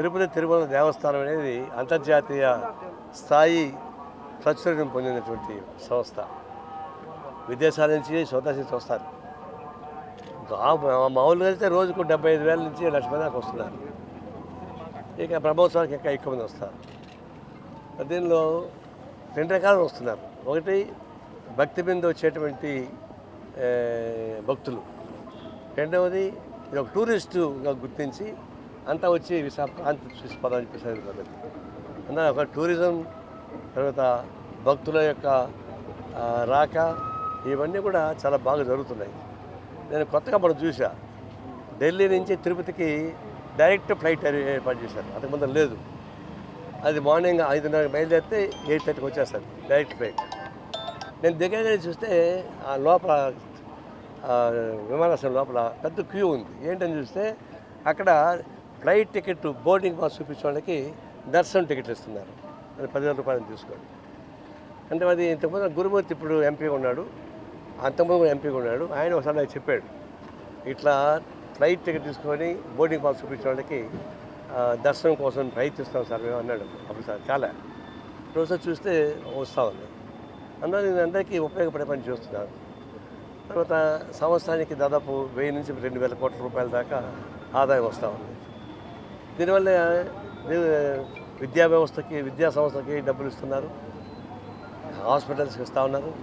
తిరుపతి తిరుమల దేవస్థానం అనేది అంతర్జాతీయ స్థాయి ప్రాచుర్యం పొందినటువంటి సంస్థ. విదేశాల నుంచి స్వదేశం నుంచి వస్తారు మా- మామూలుగా అయితే రోజుకు డెబ్బై ఐదు వేల నుంచి లక్ష మంది దాకా వస్తున్నారు. ఇక బ్రహ్మోత్సవానికి ఇంకా ఎక్కువ మంది వస్తారు. దీనిలో రెండు రకాలు వస్తున్నారు. ఒకటి భక్తి బిందు వచ్చేటువంటి భక్తులు. రెండవది ఇది ఒక టూరిస్టుగా గుర్తించి అంతా వచ్చి విశాఖ ప్రాంత చూసిపోదామని చెప్పేసి పద్ధతి అందులో ఒక టూరిజం తర్వాత భక్తుల యొక్క రాక ఇవన్నీ కూడా చాలా బాగా జరుగుతున్నాయి. నేను కొత్తగా మనం చూసా. ఢిల్లీ నుంచి తిరుపతికి డైరెక్ట్ ఫ్లైట్ ఏర్పాటు చేశారు. అంతకుముందు లేదు. అది మార్నింగ్ ఐదున్నర బయలుదేరితే ఎయిట్ థర్టీకి వచ్చేస్తారు డైరెక్ట్ ఫ్లైట్. నేను దిగగానే చూస్తే ఆ లోపల విమానాశ్రయం లోపల పెద్ద క్యూ ఉంది. ఏంటని చూస్తే అక్కడ ఫ్లైట్ టికెట్ బోర్డింగ్ పాస్ చూపించే వాళ్ళకి దర్శనం టికెట్లు ఇస్తున్నారు. అది పదివేల రూపాయలు తీసుకోండి. అంటే అది ఇంతకుముందు గురుమూర్తి ఇప్పుడు ఎంపీగా ఉన్నాడు. అంతకుముందు కూడా ఎంపీగా ఉన్నాడు. ఆయన ఒకసారి నాకు చెప్పాడు. ఇట్లా ఫ్లైట్ టికెట్ తీసుకొని బోర్డింగ్ పాస్ చూపించే వాళ్ళకి దర్శనం కోసం ప్రయత్నిస్తాం సార్ మేము అన్నాడు. అప్పుడు సార్ చాలా. రోజు చూస్తే వస్తూ ఉంది. అందువల్ల నేను అందరికీ ఉపయోగపడే పని చూస్తున్నాను. తర్వాత సంవత్సరానికి దాదాపు వెయ్యి నుంచి రెండు వేల కోట్ల రూపాయల దాకా ఆదాయం వస్తూ ఉంది. దీనివల్ల విద్యా వ్యవస్థకి విద్యా సంస్థకి డబ్బులు ఇస్తున్నారు. హాస్పిటల్స్కి ఇస్తూ ఉన్నారు.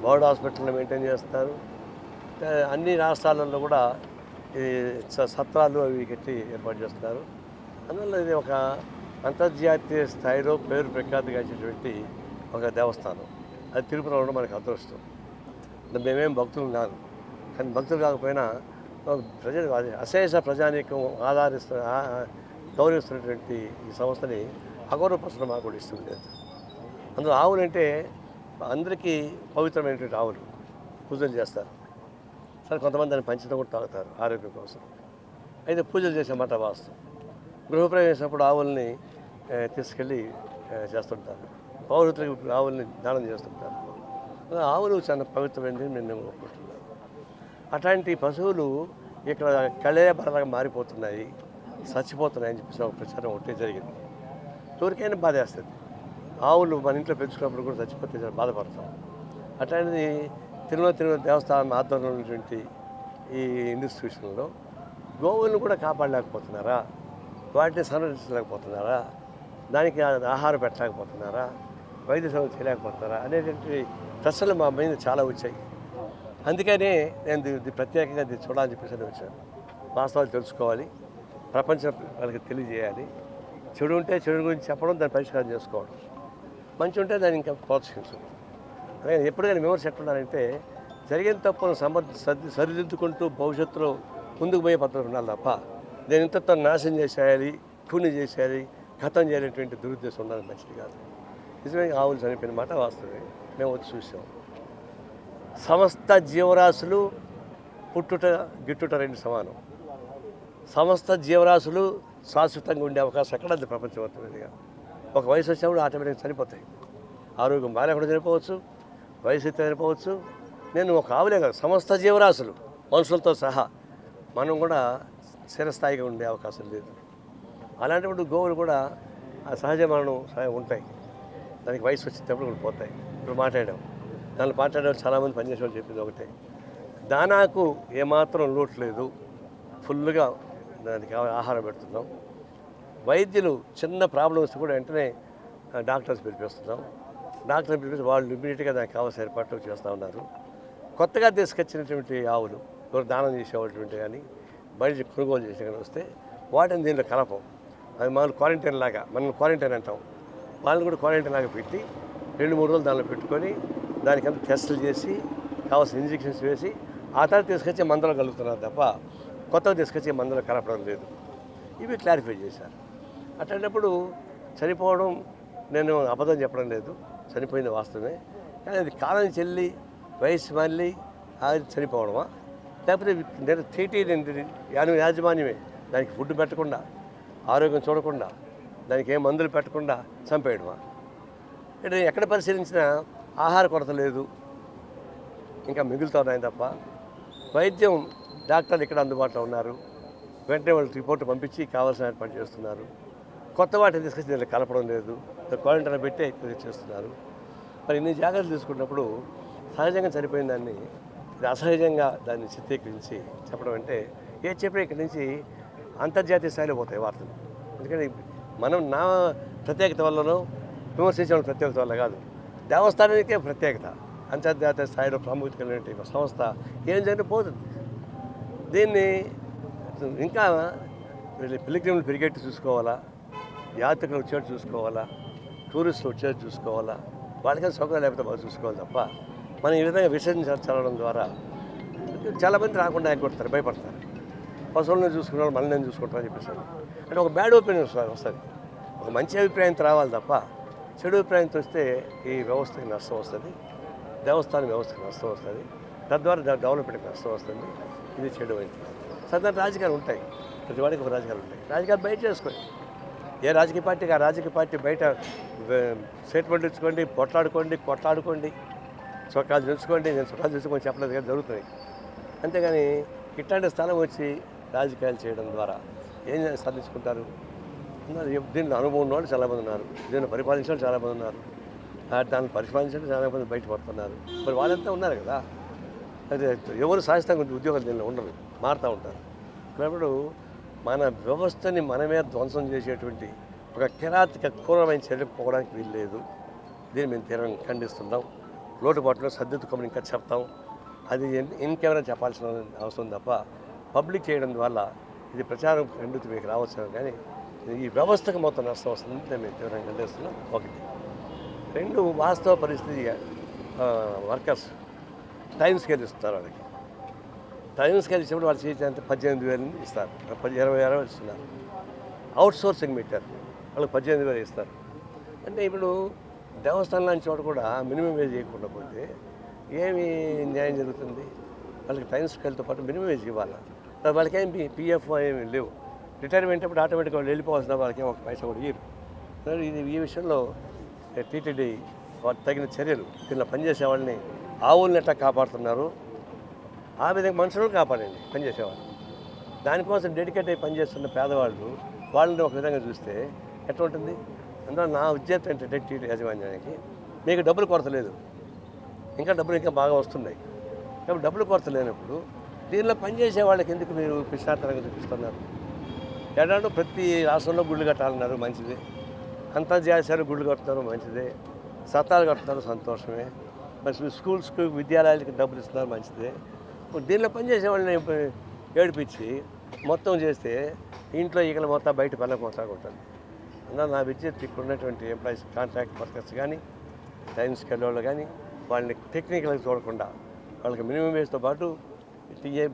బోర్డ్ హాస్పిటల్ని మెయింటైన్ చేస్తున్నారు. అన్ని రాష్ట్రాలలో కూడా ఈ స- సత్రాలు అవి కట్టి ఏర్పాటు చేస్తున్నారు. అందువల్ల ఇది ఒక అంతర్జాతీయ స్థాయిలో పేరు ప్రఖ్యాతిగాంచేటువంటి ఒక దేవస్థానం. అది తిరుపతిలో ఉండడం మనకు అదృష్టం. మేమేం భక్తులు కాదు. కానీ భక్తులు కాకపోయినా ప్రజ ప్రజలు అశేష ప్రజానీకం ఆధారిస్తు గౌరవిస్తున్నటువంటి ఈ సంస్థని అగౌరవపరచడం మాకు కూడా ఇస్తుంది. అందులో ఆవులు అంటే అందరికీ పవిత్రమైనటువంటి ఆవులు పూజలు చేస్తారు. సరే కొంతమంది దాన్ని పంచడం కూడా తాగుతారు ఆరోగ్యం కోసం. అయితే పూజలు చేసే మాట వాస్తవం. గృహప్రవేశప్పుడు ఆవుల్ని తీసుకెళ్ళి చేస్తుంటారు. పౌరుతులకు ఆవుల్ని దానం చేస్తుంటారు. ఆవులు చాలా పవిత్రమైనది నేను ఒప్పుకుంటున్నాను అట్లాంటి పశువులు ఇక్కడ కళేబరలాగా మారిపోతున్నాయి చచ్చిపోతున్నాయని చెప్పేసి ఒక ప్రచారం ఒకటే జరిగింది. ఎవరికైనా బాధేస్తుంది ఆవులు మన ఇంట్లో పెంచుకున్నప్పుడు కూడా చచ్చిపోతే చాలా బాధపడతాం. అట్లాంటిది తిరుమల తిరుమల దేవస్థానం ఆధ్వర్యంలో ఉన్నటువంటి ఈ ఇన్స్టిట్యూషన్లో గోవులను కూడా కాపాడలేకపోతున్నారా? వాటిని సంరక్షించలేకపోతున్నారా? దానికి ఆహారం పెట్టలేకపోతున్నారా? వైద్య సేవలు చేయలేకపోతున్నారా? అనేటువంటి ప్రశ్నలు మా మీద చాలా వచ్చాయి. అందుకనే నేను ప్రత్యేకంగా దీన్ని చూడాలని చెప్పేసి వచ్చాను. వాస్తవాలు తెలుసుకోవాలి. ప్రపంచం వాళ్ళకి తెలియజేయాలి. చెడు ఉంటే చెడు గురించి చెప్పడం దాన్ని పరిష్కారం చేసుకోవడం. మంచి ఉంటే దాన్ని ఇంకా ప్రోత్సహించడం. అలాగే ఎప్పుడు విమర్శ ఎట్లున్నారంటే జరిగిన తప్పును సమర్థ సర్ది సరిదిద్దుకుంటూ భవిష్యత్తులో ముందుకు పోయే పద్ధతులు ఉండాలి తప్ప నేను ఇంతతో నాశనం చేసేయాలి పూర్ణి చేసేయాలి గతం చేయాలనేటువంటి దురుద్దేశం ఉండాలి మంచిది కాదు. నిజమే ఆవులు చనిపోయిన మాట వాస్తవమే. మేము వచ్చి చూసాం. సమస్త జీవరాశులు పుట్టుట గిట్టుట రెండు సమానం. సమస్త జీవరాశులు శాశ్వతంగా ఉండే అవకాశం ఎక్కడ ఉంది ప్రపంచం ఒక వయసు వచ్చినప్పుడు ఆటోమేటిక్గా చనిపోతాయి. ఆరోగ్యం బాగాలేకుండా చనిపోవచ్చు వయసు అయితే చనిపోవచ్చు. నేను ఒక ఆవులే కాదు సమస్త జీవరాశులు మనుషులతో సహా మనం కూడా స్థిరస్థాయిగా ఉండే అవకాశం లేదు. అలాంటప్పుడు గోవులు కూడా ఆ సహజ మరణం ఉంటాయి. దానికి వయసు వచ్చేటప్పుడు కూడా పోతాయి. ఇప్పుడు మాట్లాడాము దాన్ని మాట్లాడే చాలామంది పనిచేసే వాళ్ళు చెప్పింది ఒకటే. దానాకు ఏమాత్రం లోటు లేదు. ఫుల్గా దానికి ఆహారం పెడుతున్నాం. వైద్యులు చిన్న ప్రాబ్లమ్ వస్తే కూడా వెంటనే డాక్టర్స్ పిలిపిస్తున్నాం. డాక్టర్ని పిలిపిస్తే వాళ్ళు ఇమీడియట్గా దానికి కావాల్సిన ఏర్పాట్లు చేస్తూ ఉన్నారు. కొత్తగా తీసుకొచ్చినటువంటి ఆవులు ఎవరు దానం చేసేవాటువంటి కానీ బయట కొనుగోలు చేసే కానీ వస్తే వాటిని దీంట్లో కలపం. అది మనం క్వారంటైన్ లాగా మనం క్వారంటైన్ అంటాం. వాళ్ళని కూడా క్వారంటైన్ లాగా పెట్టి రెండు మూడు రోజులు దానిలో పెట్టుకొని దానికంతా టెస్టులు చేసి కావాల్సిన ఇంజెక్షన్స్ వేసి ఆ తర్వాత తీసుకొచ్చే మందులు కలుగుతున్నారు తప్ప కొత్తగా తీసుకొచ్చే మందులు కలపడం లేదు. ఇవి క్లారిఫై చేశారు. అట్లాంటప్పుడు చనిపోవడం నేను అబద్ధం చెప్పడం లేదు. చనిపోయింది వాస్తవమే. కానీ అది కాలం చెల్లి వయసు మళ్ళీ అది చనిపోవడమా? లేకపోతే నేను తీటీ యాని యాజమాన్యమే. దానికి ఫుడ్ పెట్టకుండా ఆరోగ్యం చూడకుండా దానికి ఏం మందులు పెట్టకుండా చంపేయడమా? అంటే ఎక్కడ పరిశీలించినా ఆహార కొరత లేదు. ఇంకా మిగులుతున్నాయి తప్ప. వైద్యం డాక్టర్లు ఇక్కడ అందుబాటులో ఉన్నారు. వెంటనే వాళ్ళు రిపోర్ట్ పంపించి కావాల్సిన ఏర్పాటు చేస్తున్నారు. కొత్త వాటిని తీసుకొచ్చి దీంట్లో కలపడం లేదు. క్వారంటైన్ పెట్టి చేస్తున్నారు. మరి ఇన్ని జాగ్రత్తలు తీసుకున్నప్పుడు సహజంగా చనిపోయిన దాన్ని ఇది అసహజంగా దాన్ని చిత్రీకరించి చెప్పడం అంటే ఏ చెప్పినా ఇక్కడి నుంచి అంతర్జాతీయ స్థాయిలో పోతాయి వార్తలు. ఎందుకంటే మనం నా ప్రత్యేకత వల్లనో విమర్శించడం ప్రత్యేకత వల్ల కాదు. దేవస్థానానికే ప్రత్యేకత. అంతర్జాతీయ స్థాయిలో ప్రాముఖ్యత కలిగిన సంస్థ ఏం జరిగిన పోతుంది. దీన్ని ఇంకా వీళ్ళు పిలిగ్రిమ్లు పెరిగేట్టు చూసుకోవాలా? యాత్రికులు వచ్చేట్టు చూసుకోవాలా? టూరిస్టులు వచ్చేట్టు చూసుకోవాలా? వాళ్ళకి సౌకర్యం లేకపోతే బాగా చూసుకోవాలి తప్ప మనం ఈ విధంగా విసర్జన చదవడం ద్వారా చాలామంది రాకుండా ఎగ్గొడతారు భయపడతారు. పశువులను చూసుకున్న వాళ్ళు మనల్ని చూసుకుంటారని చెప్పేసి అంటే ఒక బ్యాడ్ ఒపీనియన్ వస్తుంది. వస్తుంది ఒక మంచి అభిప్రాయం రావాలి తప్ప చెడు అభిప్రాయంతో వస్తే ఈ వ్యవస్థకి నష్టం వస్తుంది. దేవస్థానం వ్యవస్థకి నష్టం వస్తుంది. తద్వారా డెవలప్మెంట్కి నష్టం వస్తుంది. ఇది చెడు అయితే సాధారణ రాజకీయాలు ఉంటాయి. ప్రతి వాడికి ఒక రాజకీయాలు ఉంటాయి. రాజకీయాలు బయట చేసుకోండి. ఏ రాజకీయ పార్టీకి ఆ రాజకీయ పార్టీ బయట స్టేట్మెంట్ ఇచ్చుకోండి పొట్లాడుకోండి కొట్లాడుకోండి చొక్కాలు తెలుసుకోండి నేను చొక్కాలు తెలుసుకొని చెప్పలేదు కానీ జరుగుతుంది అంతేగాని ఇట్లాంటి స్థలం వచ్చి రాజకీయాలు చేయడం ద్వారా ఏం సాధించుకుంటారు? ఉన్నారు. దీనిలో అనుభవం ఉన్న వాళ్ళు చాలామంది ఉన్నారు. దీన్ని పరిపాలించిన చాలామంది ఉన్నారు. దాన్ని పరిపాలించడం చాలామంది బయటపడుతున్నారు. మరి వాళ్ళంతా ఉన్నారు కదా. అదే ఎవరు శాశ్వతంగా ఉద్యోగాలు దీనిలో ఉండరు. మారుతూ ఉంటారు. కాబట్టి మన వ్యవస్థని మనమే ధ్వంసం చేసేటువంటి ఒక కిరాతిక క్రూరమైన చర్యలు పోవడానికి వీలు లేదు దీన్ని మేము తీవ్రంగా ఖండిస్తున్నాం. లోటుపాట్లో సర్దిద్దుకోమని ఇంకా చెప్తాం. అది ఇన్- ఇంకెవరైనా చెప్పాల్సిన అవసరం తప్ప పబ్లిక్ చేయడం వల్ల ఇది ప్రచారం రెండుతో మీకు రావచ్చు కానీ ఈ వ్యవస్థకు మొత్తం నష్టం వస్తుంది. మేము తీవ్రంగా ఖండిస్తున్నాం ఒకటి రెండు వాస్తవ పరిస్థితి వర్కర్స్ టైం స్కేల్ ఇస్తారు వాళ్ళకి. టైం స్కేల్ ఇచ్చినప్పుడు వాళ్ళు చేసేంత పద్దెనిమిది వేలు ఇస్తారు. పది ఇరవై ఇరవై ఇస్తున్నారు. అవుట్ సోర్సింగ్ పెట్టారు వాళ్ళకి పద్దెనిమిది వేలు ఇస్తారు. అంటే ఇప్పుడు దేవస్థానం లాంటి చోట కూడా మినిమం వేజ్ చేయకుండా పోతే ఏమి న్యాయం జరుగుతుంది? వాళ్ళకి టైం స్కేల్తో పాటు మినిమం వేజ్ ఇవ్వాలి? వాళ్ళకేం పిఎఫ్ ఏమి లేవు. రిటైర్మెంట్ అప్పుడు ఆటోమేటిక్గా వాళ్ళు వెళ్ళిపోవాల్సిన వాళ్ళకి ఒక పైసా కూడా ఇయ్యరు. ఇది ఈ విషయంలో టీటీడీ వాటి తగిన చర్యలు దీనిలో పనిచేసే వాళ్ళని ఆవుల్ని ఎట్లా కాపాడుతున్నారు? ఆ విధంగా మనుషులను కాపాడండి పనిచేసేవాళ్ళు. దానికోసం డెడికేట్ అయ్యి పనిచేస్తున్న పేదవాళ్ళు వాళ్ళని ఒక విధంగా చూస్తే ఎట్లా ఉంటుంది? అందులో నా ఉద్దేశం ఏంటంటే టీటీ యాజమాన్యానికి మీకు డబ్బులు కొరత లేదు. ఇంకా డబ్బులు ఇంకా బాగా వస్తున్నాయి. కాబట్టి డబ్బులు కొరత లేనప్పుడు దీనిలో పనిచేసే వాళ్ళకి ఎందుకు మీరు పిశాతరంగా చూపిస్తున్నారు? ఏడాడు ప్రతి రాష్ట్రంలో గుళ్ళు కట్టాలన్నారు మంచిదే. అంతర్జాతీయ గుళ్ళు కడుతున్నారు మంచిదే. సత్తాలు కడుతున్నారు సంతోషమే. మంచి స్కూల్స్కి విద్యాలయాలకి డబ్బులు ఇస్తున్నారు మంచిదే. ఇప్పుడు దీనిలో పనిచేసే వాళ్ళని ఏడిపించి మొత్తం చేస్తే ఇంట్లో ఈగలు మొత్తం బయట వెళ్ళకపోతా ఉంటుంది అందువల్ల నా విద్యుత్ ఇక్కడ ఉన్నటువంటి ఎంప్లాయీస్ కాంట్రాక్ట్ వర్కర్స్ కానీ టైమ్స్ వాళ్ళు కానీ వాళ్ళని టెక్నికల్గా చూడకుండా వాళ్ళకి మినిమం వేస్తో పాటు టీఏ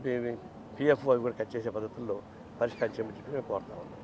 పిఎఫ్ అవి కూడా కట్ చేసే పద్ధతుల్లో పరిష్కారం చేయమని చెప్పి మేము కోరుతా ఉన్నాం